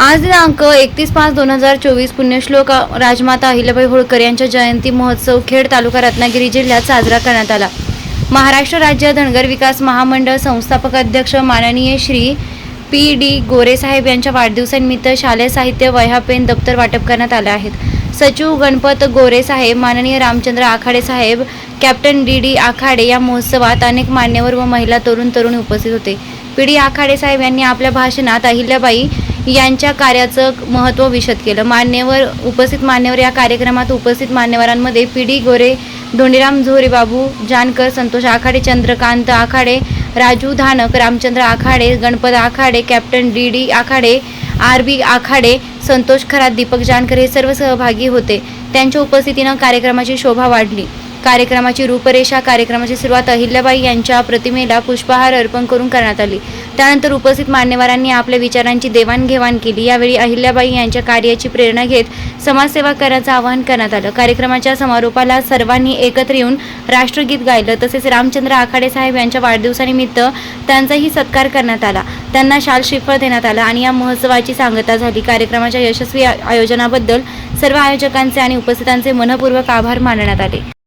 आज दिनांक एकतीस पाच दोन हजार चोवीस पुण्यश्लोक राजमाता अहिल्याबाई होळकर यांच्या जयंती महोत्सव खेड तालुका रत्नागिरी जिल्ह्यात साजरा करण्यात आला. महाराष्ट्र राज्य धनगर विकास महामंडळ संस्थापक अध्यक्ष माननीय श्री पी डी गोरेसाहेब यांच्या वाढदिवसानिमित्त शालेय साहित्य वह्या पेन दप्तर वाटप करण्यात आले आहेत. सचिव गणपत गोरेसाहेब माननीय रामचंद्र आखाडे साहेब कॅप्टन डी डी आखाडे या महोत्सवात अनेक मान्यवर व महिला तरुण तरुणी उपस्थित होते. पी डी आखाडे साहेब यांनी आपल्या भाषणात अहिल्याबाई यांच्या कार्याचं महत्त्व विशद केलं. मान्यवर उपस्थित मान्यवर या कार्यक्रमात उपस्थित मान्यवरांमध्ये P D Gore Dhondiram Zore Babu Jankar Santosh Akhade Chandrakant Akhade Raju Dhanak Ramchandra Akhade Ganpat Akhade captain D D Akhade R B Akhade Santosh Kharat Deepak Jankar हे सर्व सहभागी होते. त्यांच्या उपस्थितीनं कार्यक्रमाची शोभा वाढली. कार्यक्रमाची रूपरेषा कार्यक्रमाची सुरुवात अहिल्याबाई यांच्या प्रतिमेला पुष्पहार अर्पण करून करण्यात आली. त्यानंतर उपस्थित मान्यवरांनी आपल्या विचारांची देवाणघेवाण केली. यावेळी अहिल्याबाई यांच्या कार्याची प्रेरणा घेत समाजसेवा करण्याचं आवाहन करण्यात आलं. कार्यक्रमाच्या समारोपाला सर्वांनी एकत्र येऊन राष्ट्रगीत गायलं. तसेच रामचंद्र आखाडे साहेब यांच्या वाढदिवसानिमित्त त्यांचाही सत्कार करण्यात आला. त्यांना शाल श्रीफळ देण्यात आला आणि या महोत्सवाची सांगता झाली. कार्यक्रमाच्या यशस्वी आयोजनाबद्दल सर्व आयोजकांचे आणि उपस्थितांचे मनपूर्वक आभार मानण्यात आले.